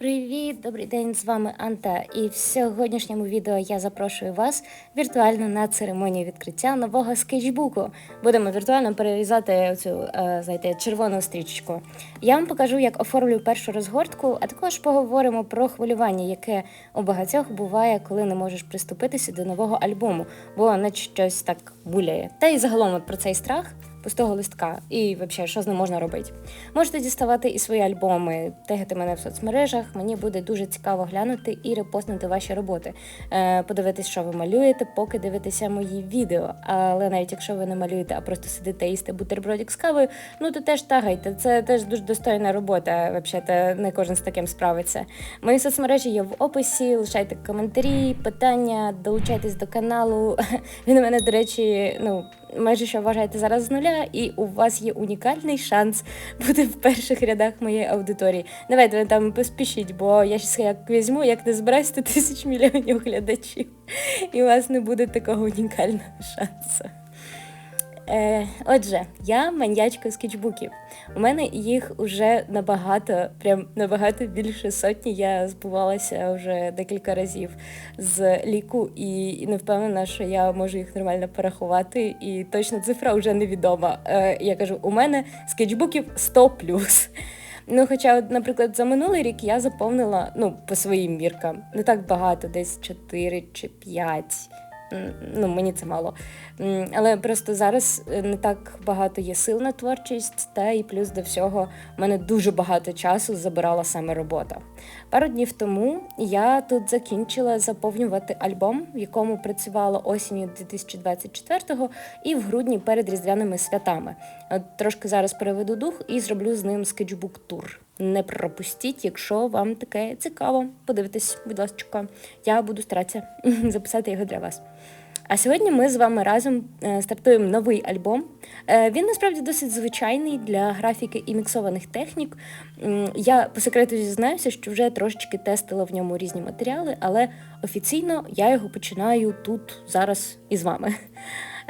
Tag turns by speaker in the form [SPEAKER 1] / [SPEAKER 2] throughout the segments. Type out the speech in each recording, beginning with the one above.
[SPEAKER 1] Привіт, добрий день, з вами Анта. І в сьогоднішньому відео я запрошую вас віртуально на церемонію відкриття нового скетчбуку. Будемо віртуально перерізати цю, е, знаєте, червону стрічечку. Я вам покажу, як оформлю першу розгортку, а також поговоримо про хвилювання, яке у багатьох буває, коли не можеш приступитися до нового альбому, бо наче щось так буляє. Та й загалом про цей страх пустого листка і взагалі, що з ним можна робити. Можете діставати і свої альбоми, тегати мене в соцмережах. Мені буде дуже цікаво глянути і репостнути ваші роботи, е, подивитись, що ви малюєте, поки дивитеся мої відео. Але навіть якщо ви не малюєте, а просто сидите і їсте бутербродик з кавою, ну то теж тагайте. Це теж дуже достойна робота. Взагалі, не кожен з таким справиться. Мої соцмережі є в описі. Лишайте коментарі, питання, долучайтесь до каналу. Він у мене, до речі, ну майже що вважаєте зараз з нуля, і у вас є унікальний шанс бути в перших рядах моєї аудиторії. Давайте там поспішіть, бо я щас як візьму, як не збираюсь, то тисяч мільйонів глядачів, і у вас не буде такого унікального шансу. Е, Отже, я маньячка скетчбуків. У мене їх уже набагато, прям набагато більше сотні. Я збувалася вже декілька разів з ліку, і не впевнена, що я можу їх нормально порахувати. І точна цифра вже невідома. Е, Я кажу, у мене скетчбуків 100 плюс. Ну, хоча, наприклад, за минулий рік я заповнила ну, по своїм міркам не так багато, десь 4 чи 5 ну, мені це мало. Але просто зараз е, не так багато є сил на творчість, та і плюс до всього в мене дуже багато часу забирала саме робота. Пару днів тому я тут закінчила заповнювати альбом, в якому працювала осінню 2024-го і в грудні перед різдвяними святами. От Трошки зараз переведу дух і зроблю з ним скетчбук-тур. Не пропустіть, якщо вам таке цікаво. Подивитись, будь ласка, я буду старатися записати його для вас. А сьогодні ми з вами разом е, стартуємо новий альбом. Е, він насправді досить звичайний для графіки і міксованих технік. Я по секрету зізнаюся, що вже трошечки тестила в ньому різні матеріали, але офіційно я його починаю тут зараз із вами.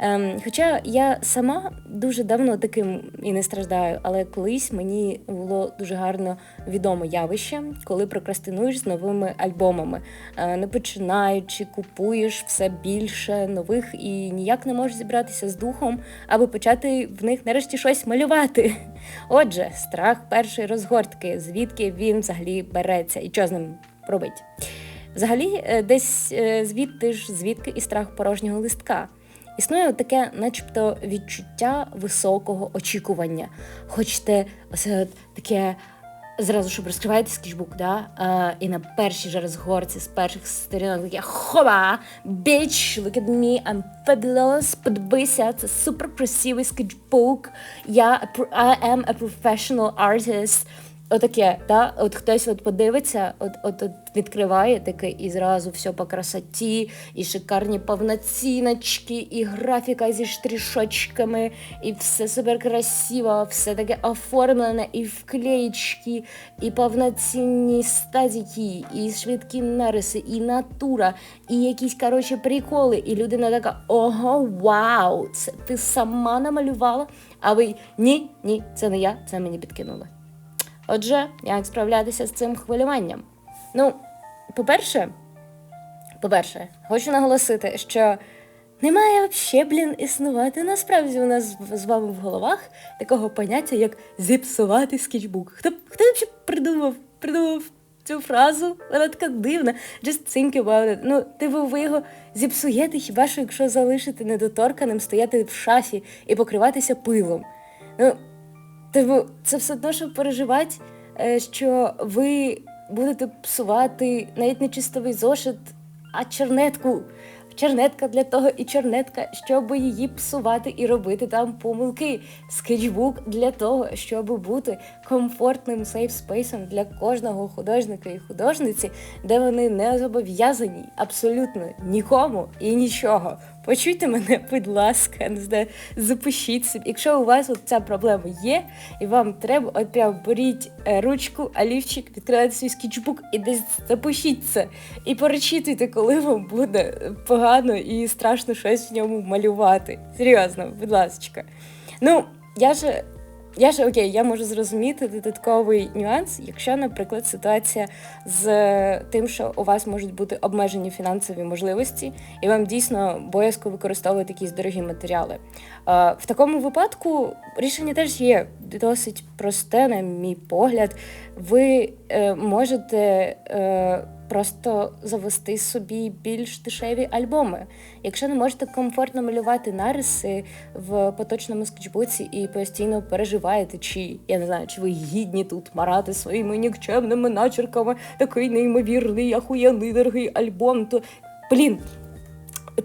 [SPEAKER 1] Ем, Хоча я сама дуже давно таким і не страждаю, але колись мені було дуже гарно відоме явище, коли прокрастинуєш з новими альбомами, е, не починаючи, купуєш все більше нових і ніяк не можеш зібратися з духом, аби почати в них нарешті щось малювати. Отже, страх першої розгортки, звідки він взагалі береться і що з ним робить. Взагалі, е, десь е, звідти ж звідки і страх порожнього листка. Існує таке, начебто, відчуття високого очікування. Хочете, оце таке зразу, щоб розкриваєте скетчбук, да? А, і на першій же розгорці з перших сторінок таке хоба, bitch, look at me, I'm fabulous, подивися, це супер красивий скетчбук, я I am a professional artist. Отаке, да? от хтось от подивиться, от от, от відкриває таке і зразу все по красоті, і шикарні повноціночки, і графіка зі штришочками, і все супер красиво, все таке оформлене, і вклеєчки, і повноцінні стазіки, і швидкі нариси, і натура, і якісь коротше приколи. І людина така: ого, вау! Це ти сама намалювала? А ви ні, ні, це не я, це мені підкинули. Отже, як справлятися з цим хвилюванням? Ну, по-перше, по-перше, хочу наголосити, що немає взагалі, блін, існувати. Насправді у нас з вами в головах такого поняття, як зіпсувати скетчбук. Хто хто взагалі придумав придумав цю фразу? Вона така дивна. Just think about it. Ну, типу, ви його зіпсуєте, хіба що якщо залишити недоторканим, стояти в шафі і покриватися пилом. Ну, Типу, це все одно, щоб переживати, е, що ви будете псувати навіть не чистовий зошит, а чернетку. Чернетка для того і чернетка, щоб її псувати і робити там помилки. Скетчбук для того, щоб бути комфортним сейфспейсом для кожного художника і художниці, де вони не зобов'язані абсолютно нікому і нічого. Почуйте мене, будь ласка, не знаю, запишіть собі. Якщо у вас от ця проблема є, і вам треба, от прям беріть е, ручку, олівчик, відкривайте свій скетчбук і десь запишіть це. І перечитуйте, коли вам буде погано і страшно щось в ньому малювати. Серйозно, будь ласка. Ну, я ж я ж окей, я можу зрозуміти додатковий нюанс, якщо, наприклад, ситуація з тим, що у вас можуть бути обмежені фінансові можливості, і вам дійсно боязко використовувати якісь дорогі матеріали. Е, В такому випадку рішення теж є досить просте, на мій погляд. Ви е, можете. Е, Просто завести собі більш дешеві альбоми. Якщо не можете комфортно малювати нариси в поточному скетчбуці і постійно переживаєте, чи я не знаю, чи ви гідні тут марати своїми нікчемними начерками такий неймовірний, ахуєнний дорогий альбом, то блін.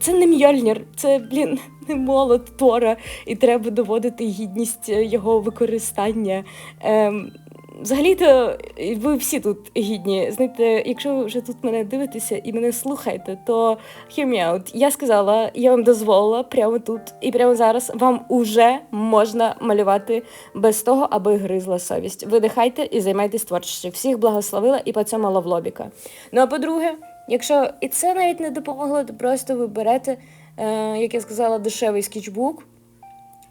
[SPEAKER 1] Це не м'яльнір, це, блін, не молот Тора, і треба доводити гідність його використання. Ем, Взагалі-то ви всі тут гідні. Знаєте, якщо ви вже тут мене дивитеся і мене слухаєте, то hear me out. Я сказала, я вам дозволила прямо тут і прямо зараз вам уже можна малювати без того, аби гризла совість. Видихайте і займайтесь творчістю. Всіх благословила і поцьомала в лобіка. Ну а по-друге, якщо і це навіть не допомогло, то просто ви берете, е, як я сказала, дешевий скетчбук.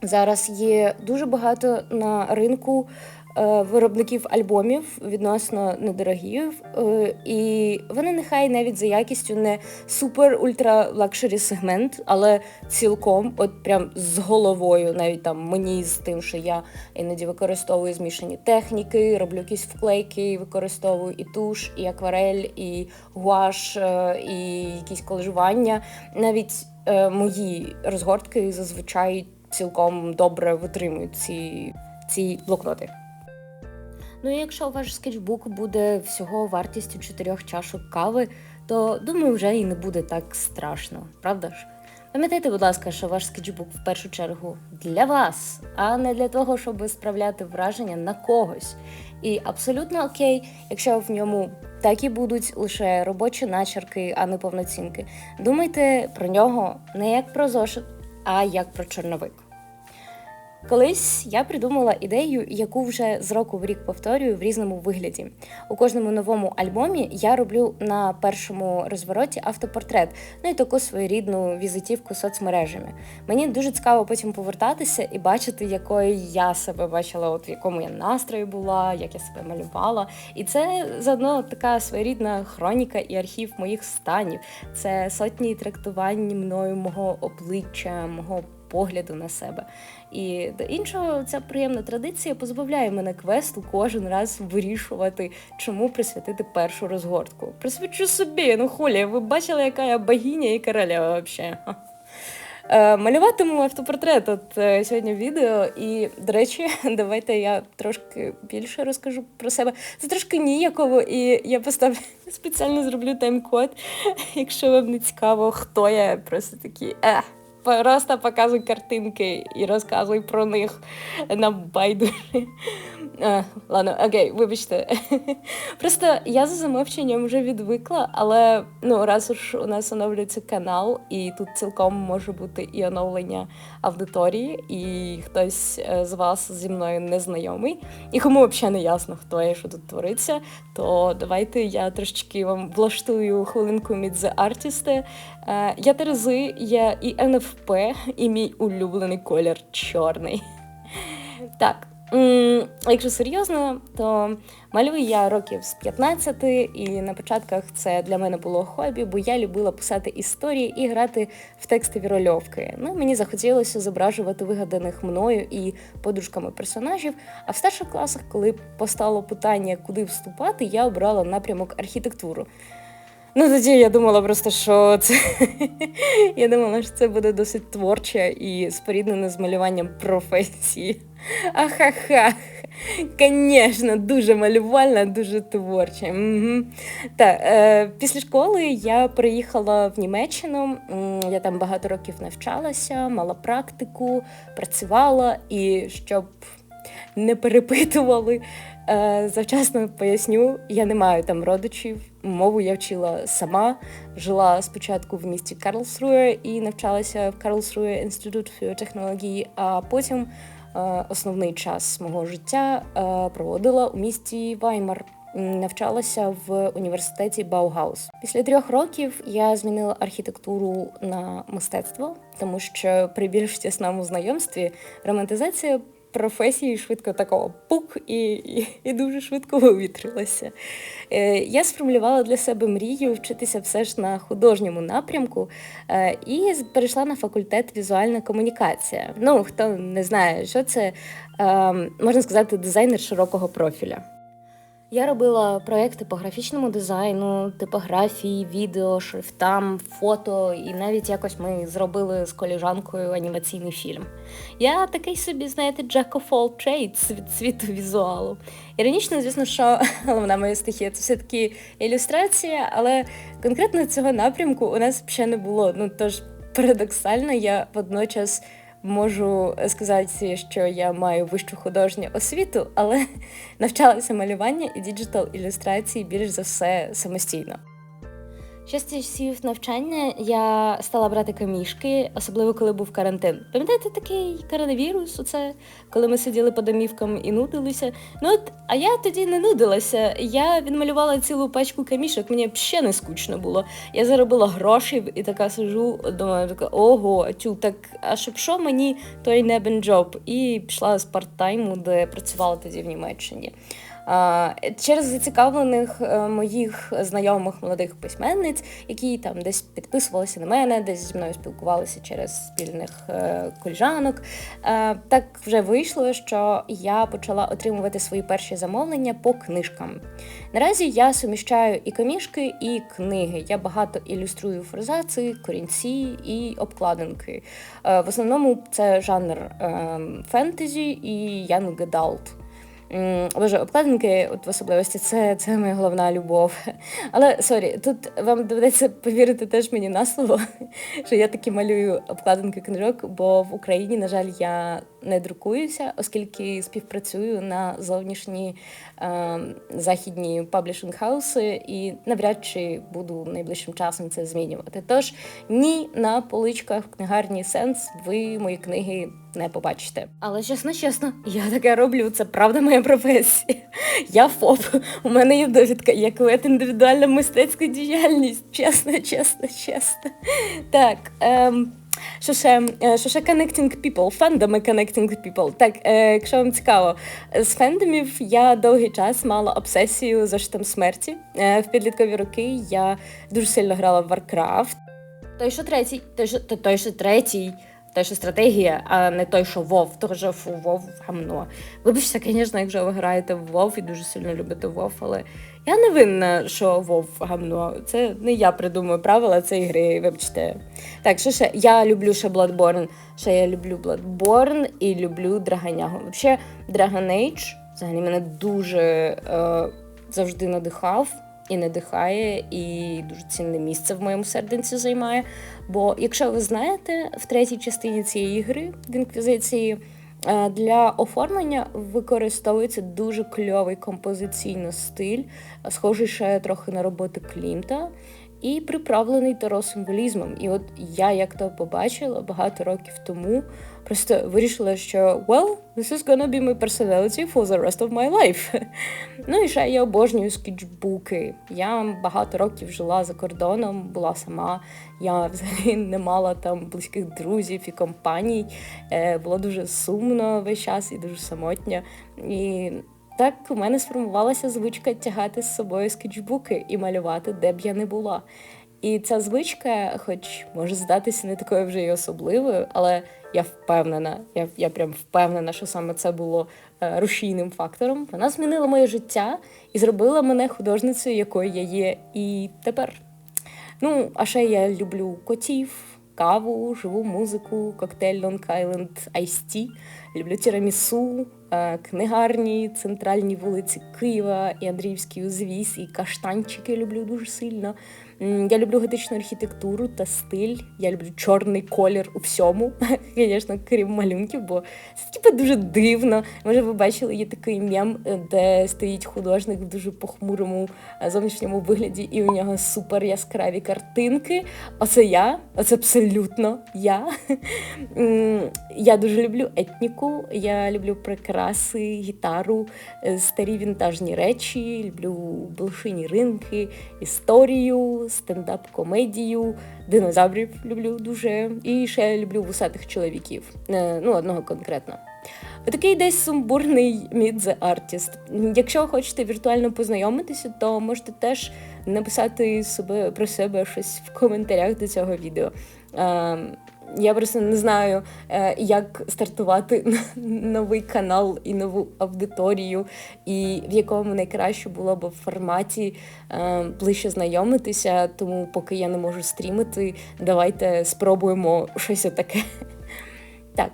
[SPEAKER 1] Зараз є дуже багато на ринку виробників альбомів відносно недорогі, е, і вони нехай навіть за якістю не супер ультра лакшері сегмент, але цілком, от прям з головою, навіть там мені з тим, що я іноді використовую змішані техніки, роблю якісь вклейки, використовую і туш, і акварель, і гуаш, е, і якісь колежування. Навіть мої розгортки зазвичай цілком добре витримують ці, ці блокноти. Ну і якщо ваш скетчбук буде всього вартістю чотирьох чашок кави, то думаю, вже і не буде так страшно, правда ж? Пам'ятайте, будь ласка, що ваш скетчбук в першу чергу для вас, а не для того, щоб справляти враження на когось. І абсолютно окей, якщо в ньому так і будуть лише робочі начерки, а не повноцінки. Думайте про нього не як про зошит, а як про чорновик. Колись я придумала ідею, яку вже з року в рік повторюю в різному вигляді. У кожному новому альбомі я роблю на першому розвороті автопортрет, ну і таку своєрідну візитівку соцмережами. Мені дуже цікаво потім повертатися і бачити, якою я себе бачила, от в якому я настрої була, як я себе малювала. І це заодно така своєрідна хроніка і архів моїх станів. Це сотні трактувань мною мого обличчя, мого погляду на себе. І до іншого, ця приємна традиція позбавляє мене квесту кожен раз вирішувати, чому присвятити першу розгортку. Присвячу собі, ну хулі, ви бачили, яка я богиня і короля взагалі. Е, малюватиму автопортрет от е, сьогодні в відео, і, до речі, давайте я трошки більше розкажу про себе. Це трошки ніяково, і я поставлю спеціально зроблю тайм-код, якщо вам не цікаво, хто я просто такі. Е, Просто показуй картинки і розказуй про них на байдужі. А, Ладно, окей, вибачте. Просто я за замовченням вже відвикла, але ну, раз уж у нас оновлюється канал, і тут цілком може бути і оновлення аудиторії, і хтось е, з вас зі мною не знайомий, і кому взагалі не ясно, хто я що тут твориться, то давайте я трошечки вам влаштую хвилинку від The Artist. Е, я Терези, я і НФП, і мій улюблений колір чорний. Так. Якщо серйозно, то малюю я років з 15, і на початках це для мене було хобі, бо я любила писати історії і грати в текстові рольовки. Ну, Мені захотілося зображувати вигаданих мною і подружками персонажів. А в старших класах, коли постало питання, куди вступати, я обрала напрямок архітектуру. Ну, тоді я думала просто, що це я думала, що це буде досить творче і споріднене з малюванням професії. Ахаха. Звісно, дуже малювальна, дуже творча. Угу. Так, е, Після школи я приїхала в Німеччину, я там багато років навчалася, мала практику, працювала і щоб не перепитували. Е, завчасно поясню, я не маю там родичів. Мову я вчила сама. Жила спочатку в місті Карлсрує і навчалася в Карлсрує інститут технології, а потім е, основний час мого життя е, проводила у місті Ваймар. Навчалася в університеті Баугаус. Після трьох років я змінила архітектуру на мистецтво, тому що при більш тісному знайомстві романтизація професії швидко такого пук і, і, і дуже швидко вивітрилася. Е, Я сформулювала для себе мрію вчитися все ж на художньому напрямку е, і перейшла на факультет візуальна комунікація. Ну, хто не знає, що це, е, можна сказати, дизайнер широкого профіля. Я робила проекти по графічному дизайну, типографії, відео, шрифтам, фото, і навіть якось ми зробили з коліжанкою анімаційний фільм. Я такий собі, знаєте, Jack of all trades від світу візуалу. Іронічно, звісно, що головна моя стихія це все-таки ілюстрація, але конкретно цього напрямку у нас ще не було. Ну тож парадоксально, я водночас можу сказати, що я маю вищу художню освіту, але навчалася малювання і діджитал ілюстрації більш за все самостійно. Ще з часів навчання я стала брати камішки, особливо коли був карантин. Пам'ятаєте такий коронавірус? Оце коли ми сиділи по домівкам і нудилися. Ну от, а я тоді не нудилася. Я відмалювала цілу пачку камішок, мені ще не скучно було. Я заробила грошей і така сижу, думаю, така ого, тю, так а щоб що мені той небен джоб? І пішла з парт-тайму, де працювала тоді в Німеччині. Через зацікавлених е, моїх знайомих молодих письменниць, які там десь підписувалися на мене, десь зі мною спілкувалися через спільних е, коліжанок. Е, Так вже вийшло, що я почала отримувати свої перші замовлення по книжкам. Наразі я суміщаю і комішки, і книги. Я багато ілюструю форзаци, корінці і обкладинки. В основному це жанр е, фентезі і young adult. Боже, обкладинки, от в особливості, це, це моя головна любов. Але сорі, тут вам доведеться повірити теж мені на слово, що я таки малюю обкладинки книжок, бо в Україні, на жаль, я не друкуюся, оскільки співпрацюю на зовнішні е, західні паблішинг хауси і навряд чи буду найближчим часом це змінювати. Тож ні на поличках в книгарні сенс ви мої книги не побачите. Але чесно, чесно, я таке роблю. Це правда моя професія. Я ФОП. У мене є довідка, як вед індивідуальна мистецька діяльність. Чесно, чесно, чесно. Так. Ем... Що ще, Е, що ще connecting people, фендами connecting people. Так, е, якщо вам цікаво, з фендомів я довгий час мала обсесію за штам смерті. Е, в підліткові роки я дуже сильно грала в Warcraft. Той, що третій, той, що, той, що третій, той, що стратегія, а не той, що Вов, що фу, Вов гамно. Вибачте, звісно, якщо ви граєте в Вов і дуже сильно любите Вов, але я не винна, що Вов гамно. Це не я придумую правила цієї гри, вибачте. Так, що ще? Я люблю ще Bloodborne, ще я люблю Bloodborne і люблю Драгонягу. Взагалі, Dragon Age взагалі мене дуже е, завжди надихав і надихає, і дуже цінне місце в моєму серденці займає. Бо, якщо ви знаєте, в третій частині цієї гри в інквізиції е, для оформлення використовується дуже кльовий композиційно стиль, схожий ще трохи на роботи Клімта. І приправлений таро символізмом. І от я як то побачила багато років тому, просто вирішила, що well, this is gonna be my personality for the rest of my life. Ну і ще я обожнюю скетчбуки. Я багато років жила за кордоном, була сама. Я взагалі не мала там близьких друзів і компаній. Е, Було дуже сумно весь час і дуже самотньо. І так у мене сформувалася звичка тягати з собою скетчбуки і малювати, де б я не була. І ця звичка, хоч може здатися не такою вже й особливою, але я впевнена, я, я прям впевнена, що саме це було е, рушійним фактором. Вона змінила моє життя і зробила мене художницею, якою я є і тепер. Ну, а ще я люблю котів, каву, живу музику, коктейль Long Island Ice Tea. Люблю тірамісу, е, книгарні, центральні вулиці Києва і Андріївський узвіз, і каштанчики люблю дуже сильно. Я люблю готичну архітектуру та стиль. Я люблю чорний колір у всьому, звісно, крім малюнків, бо це типу дуже дивно. Може, ви бачили, є такий мем, е, де стоїть художник в дуже похмурому е, зовнішньому вигляді, і у нього супер яскраві картинки. Оце я, оце абсолютно я. Я дуже люблю етніку, я люблю прикраси, гітару, е, старі вінтажні речі, люблю блошині ринки, історію, стендап-комедію, динозаврів люблю дуже. І ще люблю вусатих чоловіків. Е, Ну, одного конкретно. Такий десь сумбурний мідзе артіст. Якщо хочете віртуально познайомитися, то можете теж написати собі про себе щось в коментарях до цього відео. Я просто не знаю, е, як стартувати новий канал і нову аудиторію, і в якому найкраще було б в форматі е, ближче знайомитися. Тому, поки я не можу стрімити, давайте спробуємо щось таке. Так.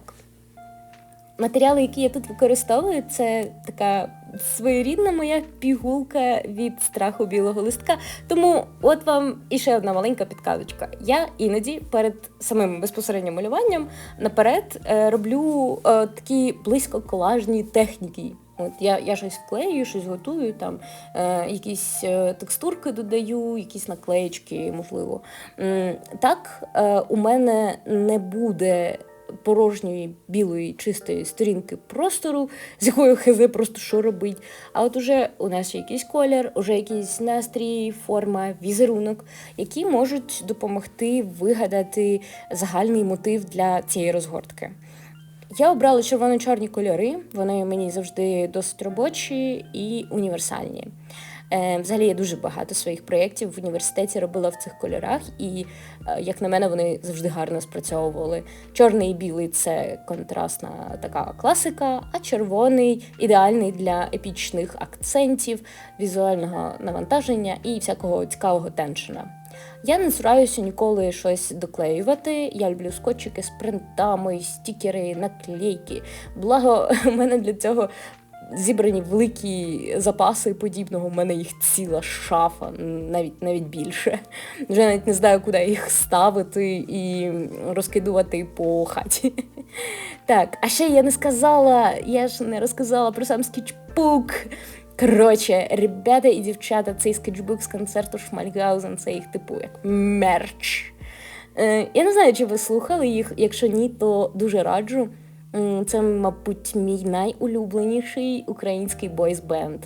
[SPEAKER 1] Матеріали, які я тут використовую, це така своєрідна моя пігулка від страху білого листка. Тому от вам іще одна маленька підказочка. Я іноді перед самим безпосереднім малюванням наперед е, роблю е, такі близько колажні техніки. От я я щось вклею, щось готую, там е, якісь е, текстурки додаю, якісь наклеєчки, можливо. М, Так, е, у мене не буде порожньої білої чистої сторінки простору, з якою хз просто що робить. А от уже у нас є якийсь колір, уже якийсь настрій, форма, візерунок, які можуть допомогти вигадати загальний мотив для цієї розгортки. Я обрала червоно-чорні кольори, вони мені завжди досить робочі і універсальні. Е, Взагалі я дуже багато своїх проєктів в університеті робила в цих кольорах, і, е, як на мене, вони завжди гарно спрацьовували. Чорний і білий це контрастна така класика, а червоний ідеальний для епічних акцентів, візуального навантаження і всякого цікавого теншена. Я не цураюся ніколи щось доклеювати. Я люблю скотчики з принтами, стікери, наклейки. Благо, у мене для цього зібрані великі запаси подібного. У мене їх ціла шафа, навіть навіть більше. Вже навіть не знаю, куди їх ставити і розкидувати по хаті. Так, а ще я не сказала, я ж не розказала про сам скетчбук. Коротше, ребята і дівчата, цей скетчбук з концерту Шмальгаузен, це їх типу як мерч. Е, Я не знаю, чи ви слухали їх. Якщо ні, то дуже раджу. Це, мабуть, мій найулюбленіший український бойс-бенд.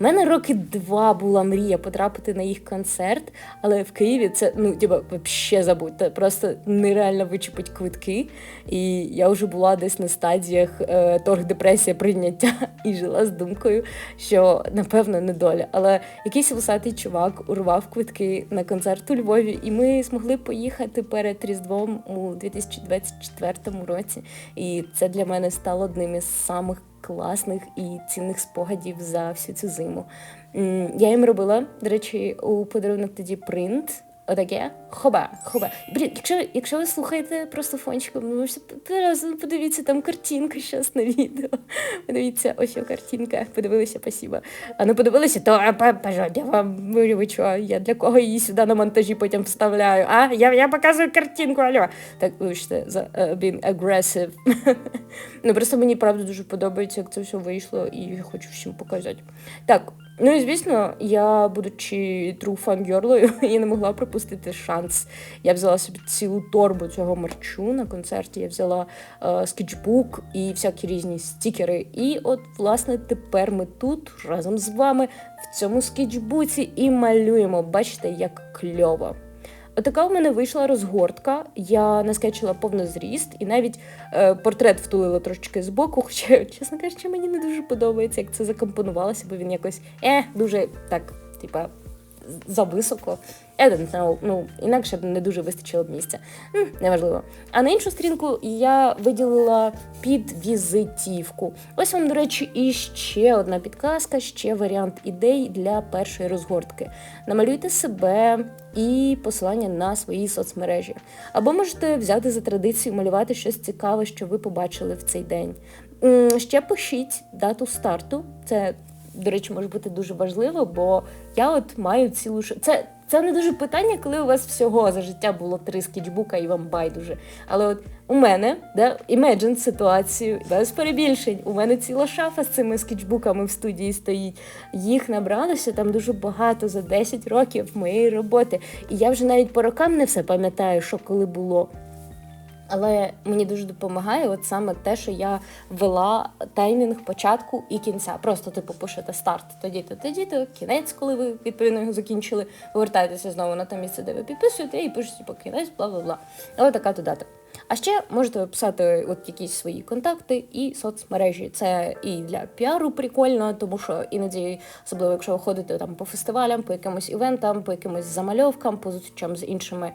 [SPEAKER 1] У мене роки два була мрія потрапити на їх концерт, але в Києві це ну тіба взагалі забудьте. Просто нереально вичепить квитки. І я вже була десь на стадіях е, торг депресія прийняття і жила з думкою, що напевно не доля. Але якийсь висатий чувак урвав квитки на концерт у Львові, і ми змогли поїхати перед Різдвом у 2024 році. І це для мене стало одним із самих класних і цінних спогадів за всю цю зиму. Я їм робила, до речі, у подарунок тоді принт. Отаке хоба, хоба. Блін, якщо якщо ви слухаєте просто фончиком, ну можете подивіться там картинка щас на відео. Подивіться, ось картинка. Подивилися, спасибо. А не подивилися, то я вам ви що, я для кого її сюди на монтажі потім вставляю. А я я показую картинку, алло. Так, вибачте, за uh, being aggressive. ну просто мені правда дуже подобається, як це все вийшло, і я хочу всім показати. Так. Ну і звісно, я, будучи true фангерлою, я не могла пропустити шанс. Я взяла собі цілу торбу цього марчу на концерті. Я взяла е, скетчбук і всякі різні стікери. І от, власне, тепер ми тут разом з вами в цьому скетчбуці і малюємо. Бачите, як кльово. Отака у мене вийшла розгортка. Я наскетчила повнозріст і навіть е, портрет втулила трошечки боку, хоча, чесно кажучи, мені не дуже подобається, як це закомпонувалося, бо він якось е, дуже так, типа, зависоко. I don't know, ну, інакше б не дуже вистачило б місця. Неважливо. А на іншу сторінку я виділила під візитівку. Ось вам, до речі, і ще одна підказка, ще варіант ідей для першої розгортки. Намалюйте себе і посилання на свої соцмережі. Або можете взяти за традицію малювати щось цікаве, що ви побачили в цей день. Ще пишіть дату старту. Це до речі, може бути дуже важливо, бо я от маю цілу це. Це не дуже питання, коли у вас всього за життя було три скетчбука і вам байдуже. Але от у мене, да, імеджин ситуацію, без перебільшень, у мене ціла шафа з цими скетчбуками в студії стоїть. Їх набралося там дуже багато за 10 років моєї роботи. І я вже навіть по рокам не все пам'ятаю, що коли було. Але мені дуже допомагає от саме те, що я вела таймінг початку і кінця. Просто типу пишете старт тоді-то, тоді-то, кінець, коли ви відповідно його закінчили, повертаєтеся знову на те місце, де ви підписуєте, і пишете типу, кінець, бла бла бла. Але така то дата. А ще можете писати от якісь свої контакти і соцмережі. Це і для піару прикольно, тому що іноді, особливо якщо ви ходите там по фестивалям, по якимось івентам, по якимось замальовкам, по зустрічам з іншими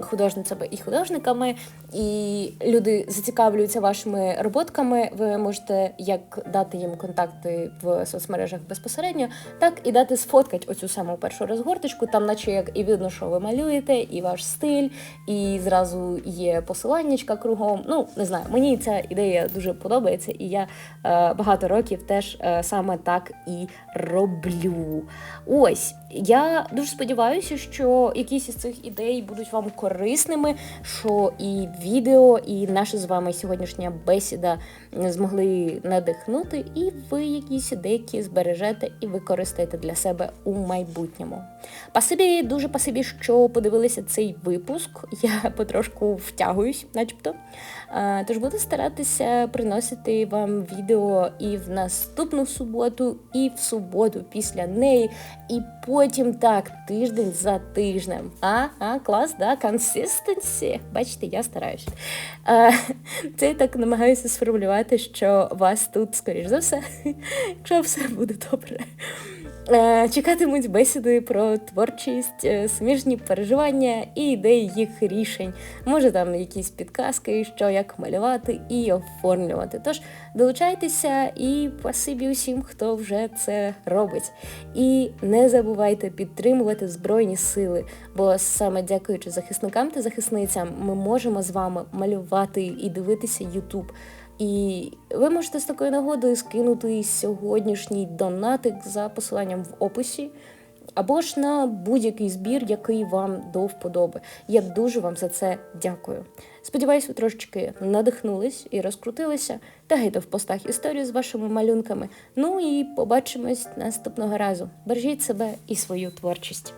[SPEAKER 1] художницями і художниками, і люди зацікавлюються вашими роботками. Ви можете як дати їм контакти в соцмережах безпосередньо, так і дати сфоткати оцю саму першу розгорточку, там, наче як і видно, що ви малюєте, і ваш стиль, і зразу є посиланнячка кругом. Ну не знаю, мені ця ідея дуже подобається, і я е, багато років теж е, саме так і роблю. Ось я дуже сподіваюся, що якісь із цих ідей будуть вам корисними, що і відео, і наша з вами сьогоднішня бесіда змогли надихнути, і ви якісь деякі збережете і використаєте для себе у майбутньому. Пасибі, дуже пасибі, що подивилися цей випуск. Я потрошку втягуюсь, начебто. Тож буду старатися приносити вам відео і в наступну суботу, і в суботу після неї, і потім так, тиждень за тижнем. А, а клас, да, консистенсі. Бачите, я стараюся. Це я так намагаюся сформулювати, що вас тут, скоріш за все, якщо все буде добре. Е, Чекатимуть бесіди про творчість, е, суміжні переживання і ідеї їх рішень. Може там якісь підказки, що як малювати і оформлювати. Тож долучайтеся і спасибі усім, хто вже це робить. І не забувайте підтримувати Збройні сили, бо саме дякуючи захисникам та захисницям, ми можемо з вами малювати і дивитися Ютуб. І ви можете з такої нагоди скинути сьогоднішній донатик за посиланням в описі, або ж на будь-який збір, який вам до вподоби. Я дуже вам за це дякую. Сподіваюсь, ви трошечки надихнулись і розкрутилися. Тагайте в постах історію з вашими малюнками. Ну і побачимось наступного разу. Бережіть себе і свою творчість.